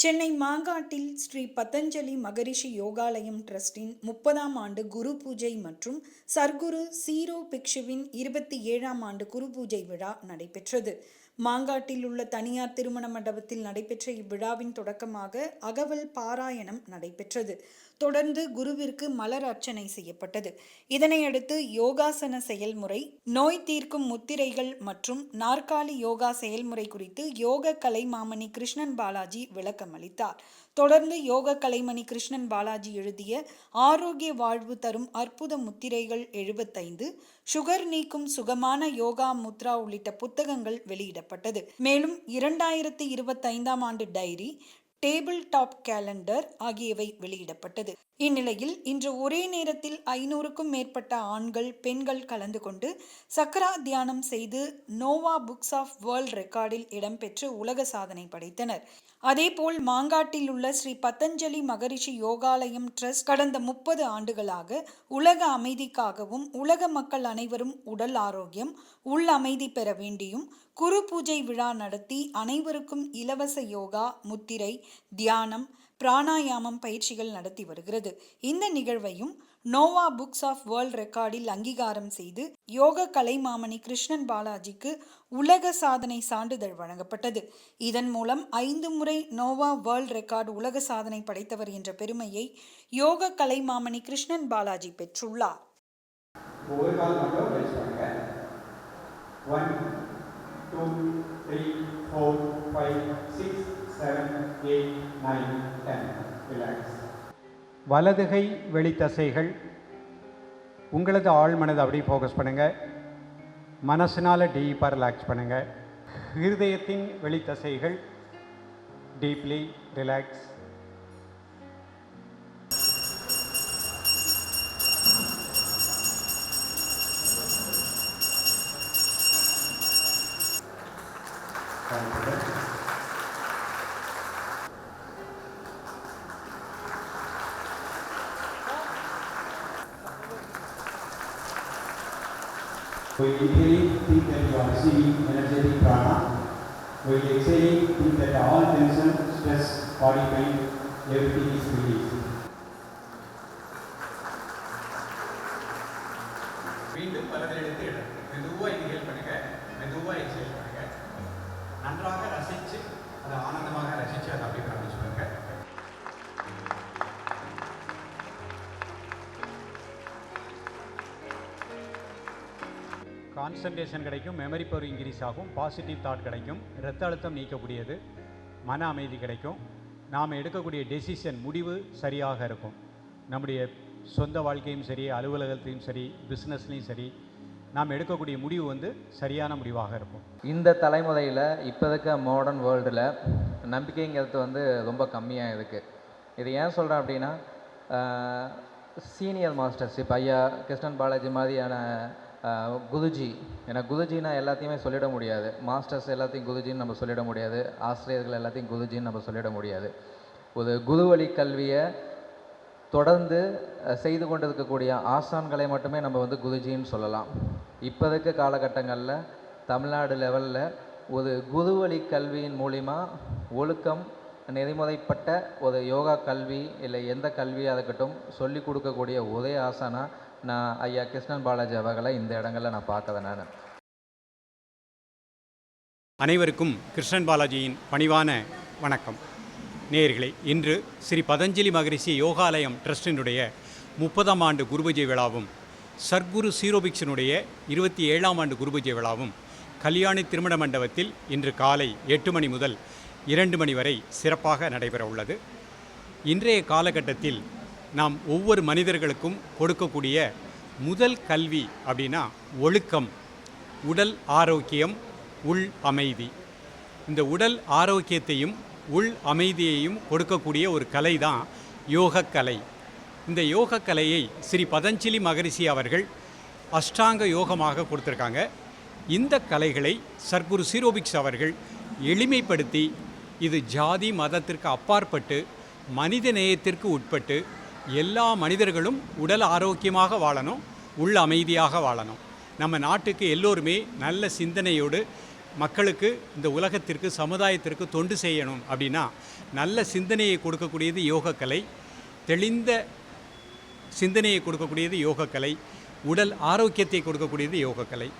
சென்னை மாங்காட்டில் ஸ்ரீ பதஞ்சலி மகரிஷி யோகாலயம் ட்ரஸ்டின் முப்பதாம் ஆண்டு குரு பூஜை மற்றும் சர்க்குரு சீரோ பிக்ஷுவின் இருபத்தி ஏழாம் ஆண்டு குரு பூஜை விழா நடைபெற்றது. மாங்காட்டில் உள்ள தனியார் திருமண மண்டபத்தில் நடைபெற்ற இவ்விழாவின் தொடக்கமாக அகவல் பாராயணம் நடைபெற்றது. தொடர்ந்து குருவிற்கு மலர் அர்ச்சனை செய்யப்பட்டது. இதனையடுத்து யோகாசன செயல்முறை நோய் தீர்க்கும் முத்திரைகள் மற்றும் நாற்காலி யோகா செயல்முறை குறித்து யோக கலைமாமணி கிருஷ்ணன் பாலாஜி விளக்கம் அளித்தார். தொடர்ந்து யோக கலைமணி கிருஷ்ணன் பாலாஜி எழுதிய ஆரோக்கிய வாழ்வு தரும் அற்புத முத்திரைகள் எழுபத்தைந்து சுகர் நீக்கும் சுகமான யோகா முத்ரா உள்ளிட்ட புத்தகங்கள் வெளியிடப்பட்டது. மேலும் இரண்டாயிரத்தி இருபத்தைந்தாம் ஆண்டு டைரி டேபிள் டாப் கேலண்டர் ஆகியவை வெளியிடப்பட்டது. இந்நிலையில் இன்று ஒரே நேரத்தில் ஐநூறுக்கும் மேற்பட்ட ஆண்கள் பெண்கள் கலந்து கொண்டு சக்கரா தியானம் செய்து நோவா புக்ஸ் ஆஃப் வேர்ல்ட் ரெக்கார்டில் இடம்பெற்று உலக சாதனை படைத்தனர். அதேபோல் மாங்காட்டில் உள்ள ஸ்ரீ பதஞ்சலி மகரிஷி யோகாலயம் ட்ரஸ்ட் கடந்த முப்பது ஆண்டுகளாக உலக அமைதிக்காகவும் உலக மக்கள் அனைவரும் உடல் ஆரோக்கியம் உள் அமைதி பெற வேண்டியும் குரு பூஜை விழா நடத்தி அனைவருக்கும் இலவச யோகா முத்திரை தியானம் பிராணாயாமம் பயிற்சிகள் நடத்தி வருகிறது. இந்த நிகழ்வையும் நோவா புக்ஸ் ஆஃப் வேர்ல்ட் ரெக்கார்டில் அங்கீகாரம் செய்து யோக கலைமாமணி கிருஷ்ணன் பாலாஜிக்கு உலக சாதனை சான்றிதழ் வழங்கப்பட்டது. இதன் மூலம் ஐந்து முறை நோவா வேர்ல்ட் ரெக்கார்டு உலக சாதனை படைத்தவர் என்ற பெருமையை யோக கலைமாமணி கிருஷ்ணன் பாலாஜி பெற்றுள்ளார். One, two, three, four, five, six, seven eight nine ten relax வலதுகை வெளித்தசைகள் உங்களது ஆழ் மனதை அப்படியே ஃபோக்கஸ் பண்ணுங்கள் மனசினால் டீப்பாக ரிலாக்ஸ் பண்ணுங்கள் ஹிருதயத்தின் வெளித்தசைகள் deeply relax While inhaling, think that you are receiving energetic prana. While exhaling, think that all tension, stress, body pain, everything is released. மீண்டும் வலது எடுத்து இடம் மெதுவாக இன்ஹேல் பண்ணுங்க மெதுவாக எக்ஸேல் பண்ணுங்க நன்றாக ரசித்து அதை ஆனந்தமாக ரசித்து அதை அப்படியே காமிச்சு கான்சன்ட்ரேஷன் கிடைக்கும் மெமரி பவர் இன்க்ரீஸ் ஆகும் பாசிட்டிவ் தாட் கிடைக்கும் இரத்த அழுத்தம் நீக்கக்கூடியது மன அமைதி கிடைக்கும். நாம் எடுக்கக்கூடிய டெசிஷன் முடிவு சரியாக இருக்கும். நம்முடைய சொந்த வாழ்க்கையும் சரி அலுவலகத்திலையும் சரி பிஸ்னஸ்லேயும் சரி நாம் எடுக்கக்கூடிய முடிவு வந்து சரியான முடிவாக இருக்கும். இந்த தலைமுறையில் இப்போ இருக்க மாடர்ன் வேர்ல்டில் நம்பிக்கைங்கிறது வந்து ரொம்ப கம்மியாக இருக்குது இது ஏன் சொல்கிறேன் அப்படின்னா சீனியர் மாஸ்டர்ஸ் இப்போ ஐயா கிருஷ்ணன் பாலாஜி மாதிரியான குருஜி ஏன்னா குருஜினா எல்லாத்தையுமே சொல்லிட முடியாது. மாஸ்டர்ஸ் எல்லாத்தையும் குருஜின்னு நம்ம சொல்லிட முடியாது. ஆசிரியர்கள் எல்லாத்தையும் குருஜின்னு நம்ம சொல்லிட முடியாது. ஒரு குருவழி கல்வியை தொடர்ந்து செய்து செய்து கொண்டிருக்கக்கூடிய ஆசான்களை மட்டுமே நம்ம வந்து குருஜின்னு சொல்லலாம். இப்போ இருக்க காலகட்டங்களில் தமிழ்நாடு லெவலில் ஒரு குருவழி கல்வியின் மூலிமா ஒழுக்கம் நெறிமுறைப்பட்ட ஒரு யோகா கல்வி இல்லை எந்த கல்வியாக இருக்கட்டும் சொல்லி கொடுக்கக்கூடிய ஒரே ஆசானா நான் ஐயா கிருஷ்ணன் பாலாஜி அவர்களை இந்த இடங்களில் நான் பார்க்கறேன் நான். அனைவருக்கும் கிருஷ்ணன் பாலாஜியின் பணிவான வணக்கம். நேயர்களே இன்று ஸ்ரீ பதஞ்சலி மகரிஷி யோகாலயம் ட்ரஸ்டினுடைய முப்பதாம் ஆண்டு குருபூஜை விழாவும் சர்க்குரு சீரோபிக்ஷனுடைய இருபத்தி ஏழாம் ஆண்டு குருபூஜை விழாவும் கல்யாணி திருமண மண்டபத்தில் இன்று காலை எட்டு மணி முதல் இரண்டு மணி வரை சிறப்பாக நடைபெற உள்ளது. இன்றைய காலகட்டத்தில் நாம் ஒவ்வொரு மனிதர்களுக்கும் கொடுக்கக்கூடிய முதல் கல்வி அப்படின்னா ஒழுக்கம் உடல் ஆரோக்கியம் உள் அமைதி. இந்த உடல் ஆரோக்கியத்தையும் உள் அமைதியையும் கொடுக்கக்கூடிய ஒரு கலை தான் யோகக்கலை. இந்த யோகக்கலையை ஸ்ரீ பதஞ்சலி மகரிஷி அவர்கள் அஷ்டாங்க யோகமாக கொடுத்துருக்காங்க. இந்த கலைகளை சர்க்குரு சீரோபிக்ஸ் அவர்கள் எளிமைப்படுத்தி இது ஜாதி மதத்திற்கு அப்பாற்பட்டு மனித நேயத்திற்கு உட்பட்டு எல்லா மனிதர்களும் உடல் ஆரோக்கியமாக வாழணும் உள் அமைதியாக வாழணும். நம்ம நாட்டுக்கு எல்லோருமே நல்ல சிந்தனையோடு மக்களுக்கு இந்த உலகத்திற்கு சமுதாயத்திற்கு தொண்டு செய்யணும் அப்படின்னா நல்ல சிந்தனையை கொடுக்கக்கூடியது யோகக்கலை தெளிந்த சிந்தனையை கொடுக்கக்கூடியது யோகக்கலை உடல் ஆரோக்கியத்தை கொடுக்கக்கூடியது யோகக்கலை.